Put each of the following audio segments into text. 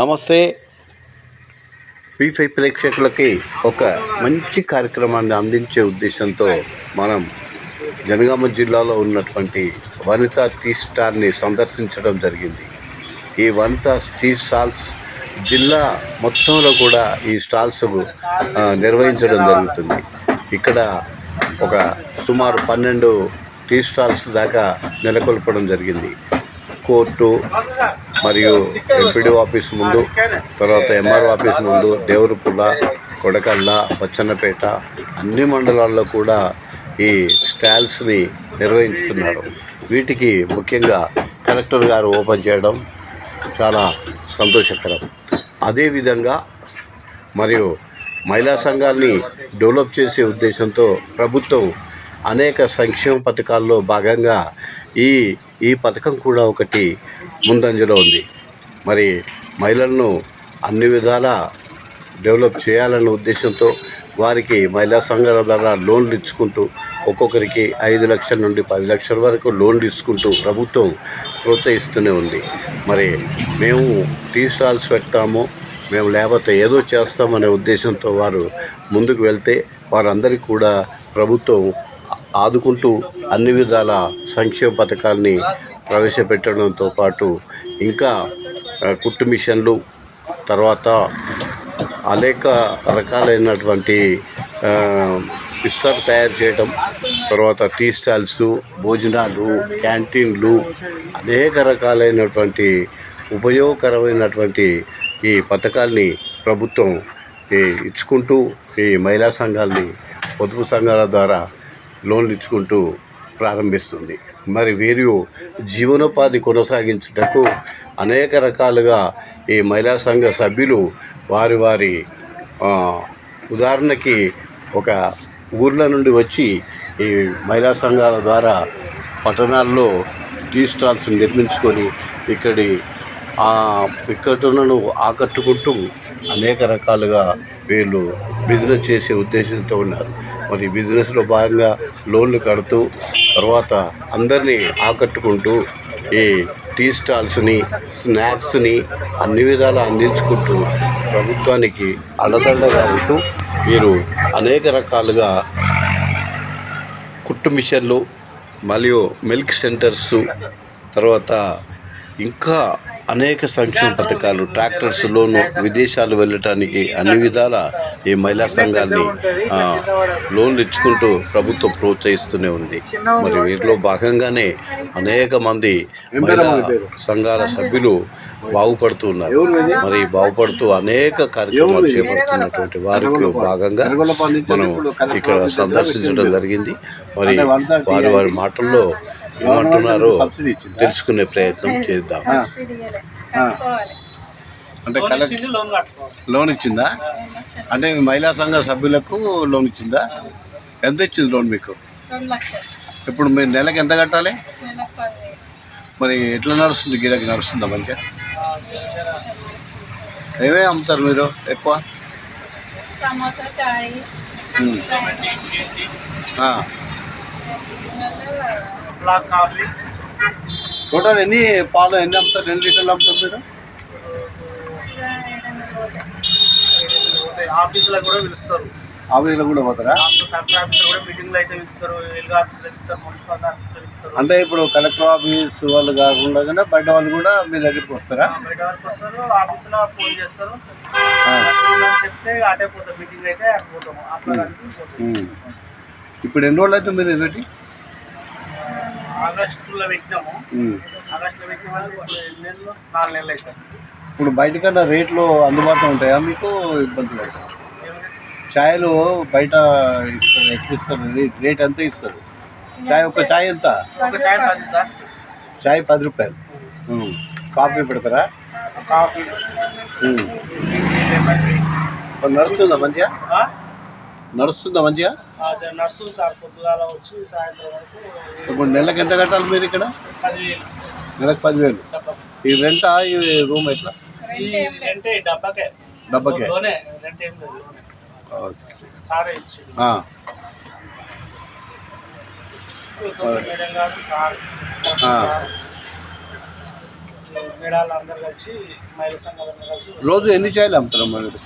నమస్తే. పీఫై ప్రేక్షకులకి ఒక మంచి కార్యక్రమాన్ని అందించే ఉద్దేశంతో మనం జనగామ జిల్లాలో ఉన్నటువంటి వనిత టీ స్టాల్ని సందర్శించడం జరిగింది. ఈ వనిత టీ స్టాల్స్ జిల్లా మొత్తంలో కూడా ఈ స్టాల్స్ నిర్వహించడం జరుగుతుంది. ఇక్కడ ఒక సుమారు పన్నెండు టీ స్టాల్స్ దాకా నెలకొల్పడం జరిగింది. కోర్టు మరియు ఎంపీడీ ఆఫీస్ ముందు తర్వాత ఎంఆర్ఓ ఆఫీస్ ముందు దేవరపుల్ల కొడకల్ల బచ్చన్నపేట అన్ని మండలాల్లో కూడా ఈ స్టాల్స్ని నిర్వహిస్తున్నారు. వీటికి ముఖ్యంగా కలెక్టర్ గారు ఓపెన్ చేయడం చాలా సంతోషకరం. అదేవిధంగా మరియు మహిళా సంఘాన్ని డెవలప్ చేసే ఉద్దేశంతో ప్రభుత్వం అనేక సంక్షేమ పథకాల్లో భాగంగా ఈ ఈ పథకం కూడా ఒకటి ముందంజలో ఉంది. మరి మహిళలను అన్ని విధాలా డెవలప్ చేయాలన్న ఉద్దేశంతో వారికి మహిళా సంఘాల ద్వారా లోన్లు ఇచ్చుకుంటూ ఒక్కొక్కరికి ఐదు లక్షల నుండి పది లక్షల వరకు లోన్లు ఇచ్చుకుంటూ ప్రభుత్వం ప్రోత్సహిస్తూనే ఉంది. మరి మేము టీ స్టాల్స్ పెడతాము మేము లేకపోతే ఏదో చేస్తామనే ఉద్దేశంతో వారు ముందుకు వెళ్తే వారందరికీ కూడా ప్రభుత్వం ఆదుకుంటూ అన్ని విధాల సంక్షేమ పథకాల్ని ప్రవేశపెట్టడంతో పాటు ఇంకా కుట్టు మిషన్లు తర్వాత అనేక రకాలైనటువంటి ఆ, ఇస్తారు తయారు చేయడం తర్వాత టీ స్టాల్స్ భోజనాలు క్యాంటీన్లు అనేక రకాలైనటువంటి ఉపయోగకరమైనటువంటి ఈ పథకాల్ని ప్రభుత్వం ఈ ఇచ్చుకుంటూ ఈ మహిళా సంఘాలని పొదుపు సంఘాల ద్వారా లోన్లు ఇచ్చుకుంటూ ప్రారంభిస్తుంది. మరి వీరు జీవనోపాధి కొనసాగించుటకు అనేక రకాలుగా ఈ మహిళా సంఘ సభ్యులు వారి వారి ఉదాహరణకి ఒక ఊర్ల నుండి వచ్చి ఈ మహిళా సంఘాల ద్వారా పట్టణాల్లో టీ స్టాల్స్ నిర్మించుకొని ఇక్కడి ఆ ఇక్కడను ఆకట్టుకుంటూ అనేక రకాలుగా వీళ్ళు బిజినెస్ చేసే ఉద్దేశంతో ఉన్నారు. మరి బిజినెస్లో భాగంగా లోన్లు కడుతూ తర్వాత అందరినీ ఆకట్టుకుంటూ ఈ టీ స్టాల్స్ని స్నాక్స్ని అన్ని విధాలా అందించుకుంటూ ప్రభుత్వానికి అండదండగా ఉంటూ వీరు అనేక రకాలుగా కుట్టు మిషన్లు మరియు మిల్క్ సెంటర్స్ తర్వాత ఇంకా అనేక సంక్షేమ పథకాలు ట్రాక్టర్స్ లోను విదేశాలు వెళ్ళటానికి అన్ని విధాల ఈ మహిళా సంఘాన్ని లోన్లు ఇచ్చుకుంటూ ప్రభుత్వం ప్రోత్సహిస్తూనే ఉంది. మరి వీటిలో భాగంగానే అనేక మంది మహిళా సంఘాల సభ్యులు బాగుపడుతూ ఉన్నారు. మరి బాగుపడుతూ అనేక కార్యక్రమాలు చేపడుతున్నటువంటి వారికి భాగంగా మనం ఇక్కడ సందర్శించడం జరిగింది. మరి వారి వారి మాటల్లో ఏమంటున్నారో? తెలుసుకునే ప్రయత్నం చేద్దాం. అంటే లోన్ ఇచ్చింది లోన్ కట్టుకోవాలి. లోన్ ఇచ్చిందా? అంటే మహిళా సంఘ సభ్యులకు లోన్ ఇచ్చిందా? ఎంత ఇచ్చింది లోన్ మీకు? ఇప్పుడు మీరు నెలకు ఎంత కట్టాలి? మరి ఎట్లా నడుస్తుంది? గిరాకీ నడుస్తుందా మంచిగా ఏమేమి అమ్ముతారు మీరు ఎక్కువ? సమోసా చాయ్ ఉమ్. ఆ. బ్లాక్ కాఫీ టోటల్ ఎన్ని పాలు ఎన్ని అమ్ముతారు? ఎన్ని లీటర్లు అమ్ముతారు మీరు. ఆఫీసులో కూడా పిలుస్తారు. ఆఫీసులో కూడా పోతారా అంటే ఇప్పుడు కలెక్టర్ ఆఫీస్ వాళ్ళు కాకుండా బయట వాళ్ళు కూడా మీ దగ్గరికి వస్తారా? బయట వరకు వస్తారు ఆఫీసులో ఫోన్ చేస్తారు. చెప్తే అటే పోతాం. మీటింగ్ అయితే పోతాము. ఇప్పుడు ఎన్ని రోజులు అయితే మీరు ఇది ఆగస్టులో పెట్టినాము. ఆగస్టులో పెట్టిన వాళ్ళు ఎన్ని నెలలు నాలుగు నెలలు ఇప్పుడు బయటకన్నా రేట్లు అందుబాటులో ఉంటాయా? మీకు ఇబ్బందులు అవుతాయి ఛాయలు బయట ఇస్తారు ఎట్లా ఇస్తారు? రేట్ రేట్ ఎంత ఇస్తారు? ఛాయ్ ఒక ఛాయ్ ఎంత? ఒక చాయ్ పది సార్. ఛాయ్ పది రూపాయలు. కాఫీ పెడతారా? కాఫీ. నడుస్తుందా మంచిగా? నడుస్తుందా మంచిగా? నడుస్తుంది సార్. పొద్దుగాల వచ్చి సాయంత్రం వరకు ఇప్పుడు నెలకు ఎంత కట్టాలి మీరు ఇక్కడ? నెలకు పదివేలు. ఈ రెంటా ఈ రూమ్ ఎట్లా? డబ్బాకే. సారే. మేడాలు అందరు కలిసి మహిళా సంఘాలు అందరూ కలిసి రోజు ఎన్ని చాయలు అమ్ముతారమ్మా మీరు?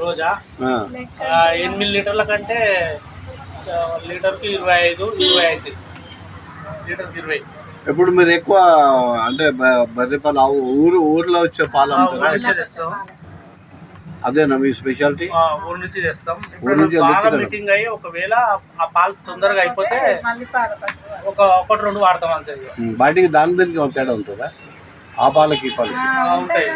రోజా? ఎనిమిది లీటర్ల కంటే చ- లీటర్కి ఇరవై ఐదు ఇరవై అవుతుంది లీటర్కి ఇరవై. ఇప్పుడు మీరు ఎక్కువ అంటే బర్రె పాలు ఆవు ఊరు ఊర్లో వచ్చే పాలు అమ్ముతారా అదేనా మీ స్పెషాలిటీ? ఆ, ఊరు నుంచి తెస్తాం. ఊరు నుంచి ఇప్పుడు బాగా. మీటింగ్ అయ్యి ఒకవేళ ఆ పాలు తొందరగా అయిపోతే ఒక ఒకటి రెండు వాడతాం అంతే బయటికి దాని దీనికి ఏమైనా తేడా ఉంటుందా? ఆ పాలకి పాలకి? ఆ, ఉంటాయి